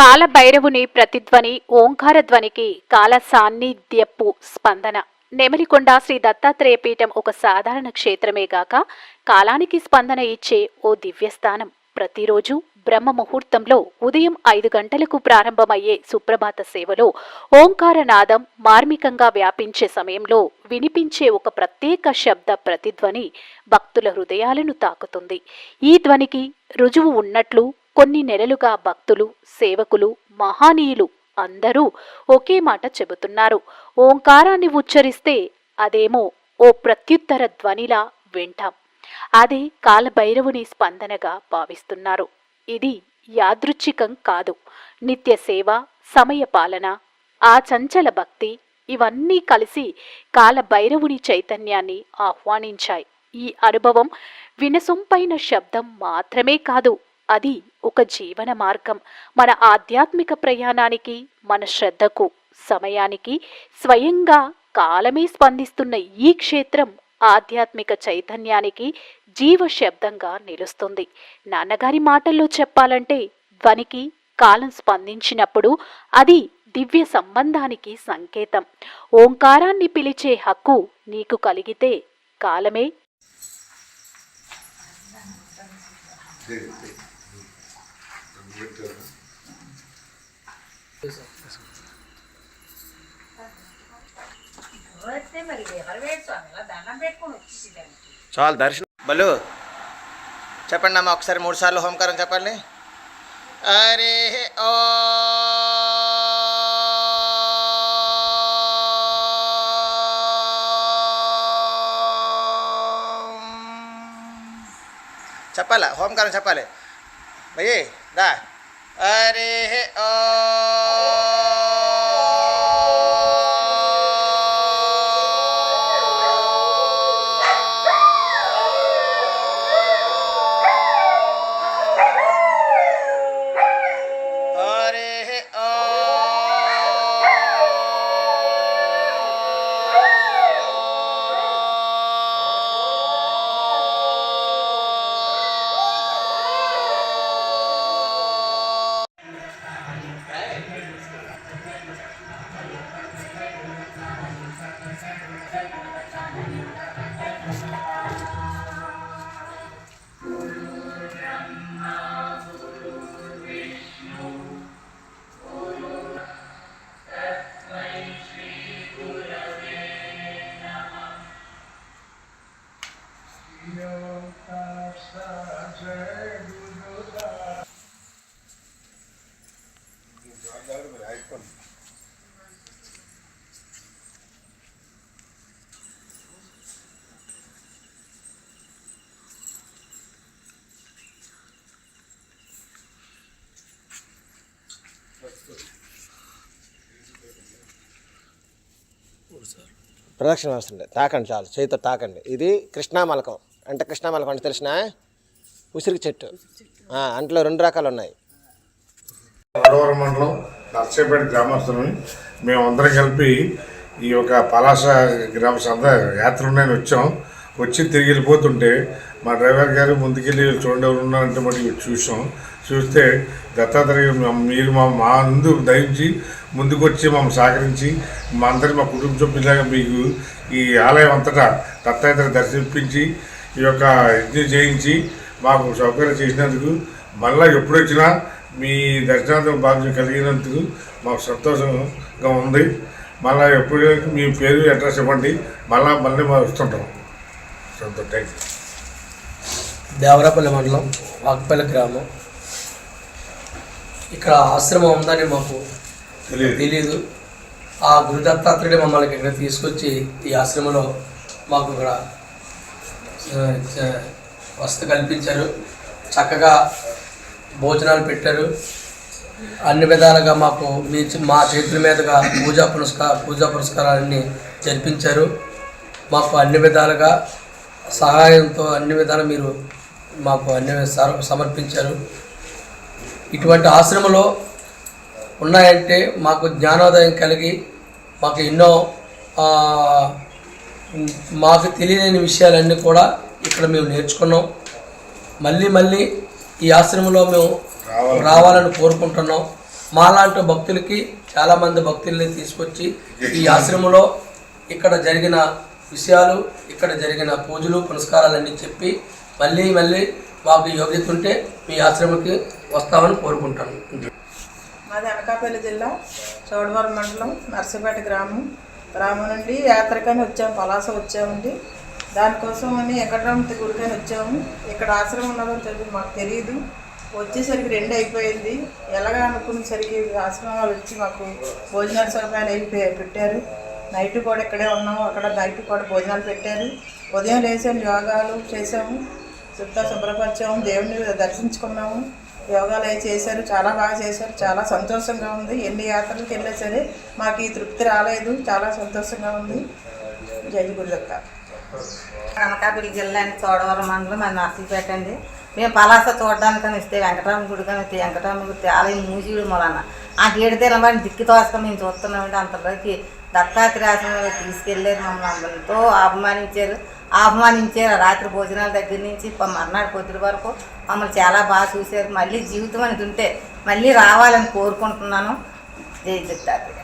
కాలభైరవుని ప్రతిధ్వని ఓంకార ధ్వనికి కాల సాన్నిధ్యపు స్పందన. నెమలికొండ శ్రీ దత్తాత్రేయ పీఠం ఒక సాధారణ క్షేత్రమే గాక కాలానికి స్పందన ఇచ్చే ఓ దివ్యస్థానం. ప్రతిరోజు బ్రహ్మ ముహూర్తంలో ఉదయం ఐదు గంటలకు ప్రారంభమయ్యే సుప్రభాత సేవలో ఓంకారనాదం మార్మికంగా వ్యాపించే సమయంలో వినిపించే ఒక ప్రత్యేక శబ్ద ప్రతిధ్వని భక్తుల హృదయాలను తాకుతుంది. ఈ ధ్వనికి రుజువు ఉన్నట్లు కొన్ని నెలలుగా భక్తులు సేవకులు మహానీయులు అందరూ ఒకే మాట చెబుతున్నారు. ఓంకారాన్ని ఉచ్చరిస్తే అదేమో ఓ ప్రత్యుత్తర ధ్వనిలా వింటాం. అదే కాలభైరవుని స్పందనగా భావిస్తున్నారు. ఇది యాదృచ్ఛికం కాదు. నిత్య సేవ సమయ పాలన ఆ చంచల భక్తి ఇవన్నీ కలిసి కాలభైరవుని చైతన్యాన్ని ఆహ్వానించాయి. ఈ అనుభవం వినసొంపైన శబ్దం మాత్రమే కాదు అది ఒక జీవన మార్గం. మన ఆధ్యాత్మిక ప్రయాణానికి మన శ్రద్ధకు సమయానికి స్వయంగా కాలమే స్పందిస్తున్న ఈ క్షేత్రం ఆధ్యాత్మిక చైతన్యానికి జీవ శబ్దంగా నిలుస్తుంది. నాన్నగారి మాటల్లో చెప్పాలంటే ధ్వనికి కాలం స్పందించినప్పుడు అది దివ్య సంబంధానికి సంకేతం. ఓంకారాన్ని పిలిచే హక్కు నీకు కలిగితే కాలమే. చాలు దర్శనం బలు చెప్పండి అమ్మా ఒకసారి మూడు సార్లు హోంకారం చెప్పండి అరే ఓ చెప్పాలా హోంకారం చెప్పాలి భయ్ దా అరే ఓ ప్రదక్షిణ వస్తుంది తాకండి చాలు చేతితో తాకండి. ఇది కృష్ణామలకం అంటే కృష్ణామలకం అంటే తెలిసిన? ఉసిరికి చెట్టు. అంట్లో రెండు రకాలు ఉన్నాయి వడవరం మండలం నర్సేపేట గ్రామస్తులని మేమందరం కలిపి ఈ యొక్క పలాస గ్రామ సంద యాత్ర ఉన్నాయని వచ్చాం. వచ్చి తిరిగి వెళ్ళిపోతుంటే మా డ్రైవర్ గారు ముందుకెళ్ళి చూడండి ఎవరు ఉన్నారంటే మరి చూసాం. చూస్తే దత్తాత్రేయ మీరు మా మా ముందు దయించి ముందుకు వచ్చి మమ్మల్ని సహకరించి మా అందరి మా కుటుంబ సభ్యులాగా మీకు ఈ ఆలయం అంతటా దత్తాత్రేయ దర్శింపించి ఈ యొక్క యజ్ఞం చేయించి మాకు సౌకర్యం చేసినందుకు మళ్ళీ ఎప్పుడు వచ్చినా మీ దర్శనార్థం భాగ్యం కలిగినందుకు మాకు సంతోషంగా ఉంది. మళ్ళీ ఎప్పుడు మీ పేరు అడ్రస్ ఇవ్వండి. మళ్ళీ మళ్ళీ మేము వస్తుంటాం. దేవరాపల్లి మండలం వాకపల్లి గ్రామం. ఇక్కడ ఆశ్రమం ఉందని మాకు తెలియదు. ఆ గురు దత్తాత్రేయుడు మమ్మల్ని ఇక్కడ తీసుకొచ్చి ఈ ఆశ్రమంలో మాకు ఇక్కడ వసతి కల్పించారు. చక్కగా భోజనాలు పెట్టారు. అన్ని విధాలుగా మాకు మీ మా చేతుల మీదుగా పూజా పురస్కార పూజా పురస్కారాలన్నీ జరిపించారు. మాకు అన్ని విధాలుగా సహాయంతో అన్ని విధాలు మీరు మాకు అన్ని సమర్పించారు. ఇటువంటి ఆశ్రమంలో ఉన్నాయంటే మాకు జ్ఞానోదయం కలిగి మాకు ఎన్నో మాకు తెలియని విషయాలన్నీ కూడా ఇక్కడ మేము నేర్చుకున్నాం. మళ్ళీ మళ్ళీ ఈ ఆశ్రమంలో మేము రావాలని కోరుకుంటున్నాం. మాలాంటి భక్తులకి చాలామంది భక్తుల్ని తీసుకొచ్చి ఈ ఆశ్రమంలో ఇక్కడ జరిగిన విషయాలు ఇక్కడ జరిగిన పూజలు పునస్కారాలన్నీ చెప్పి మళ్ళీ మళ్ళీ మాకు యోగ్యత ఉంటే మీ ఆశ్రమంకి వస్తామని కోరుకుంటాను. మాది అనకాపల్లి జిల్లా చౌడవరం మండలం నర్సపేట గ్రామం. గ్రామం నుండి యాత్రకని వచ్చాము పలాస వచ్చామండి. దానికోసం అని వెంకటరామ గుడికని వచ్చాము. ఇక్కడ ఆశ్రమం ఉన్నదని తెలియదు మాకు తెలియదు. వచ్చేసరికి రెండు అయిపోయింది. ఎలాగ అనుకునేసరికి ఆశ్రమం వాళ్ళు వచ్చి మాకు భోజనాలు సౌకర్యాలు అయిపోయాయి పెట్టారు. నైట్ కూడా ఇక్కడే ఉన్నాము. అక్కడ నైట్ కూడా భోజనాలు పెట్టారు. ఉదయం లేచాము యోగాలు చేసాము శుద్ధ శుభ్రపరిచాము. దేవుడిని దర్శించుకున్నాము. యోగాలు అవి చేశారు. చాలా బాగా చేశారు. చాలా సంతోషంగా ఉంది. ఎన్ని యాత్రలకు వెళ్ళా సరే మాకు ఈ తృప్తి రాలేదు. చాలా సంతోషంగా ఉంది. జై గురుదక్క అనకాపల్లి జిల్లా అండి చోడవరం మండలం అది నర్సీపేట అండి మేము పలాస చూడడానికని ఇస్తే వెంకటరామ గుడి కానీ వెంకటరామ గుడి ఆలయం మూసిడు మొలన. ఆ గేడితే తెలమని దిక్కు తోసుకొని మేము చూస్తున్నామంటే అంతలోకి దత్తాత్రేయాశ్రమంలో తీసుకెళ్ళారు మమ్మల్ని అందరితో అభిమానించారు ఆహ్వానించారు. రాత్రి భోజనాల దగ్గర నుంచి మర్నాడు పొద్దుల వరకు మమ్మల్ని చాలా బాగా చూశారు. మళ్ళీ జీవితం అనేది ఉంటే మళ్ళీ రావాలని కోరుకుంటున్నాను. జై దత్తాత్రేయ.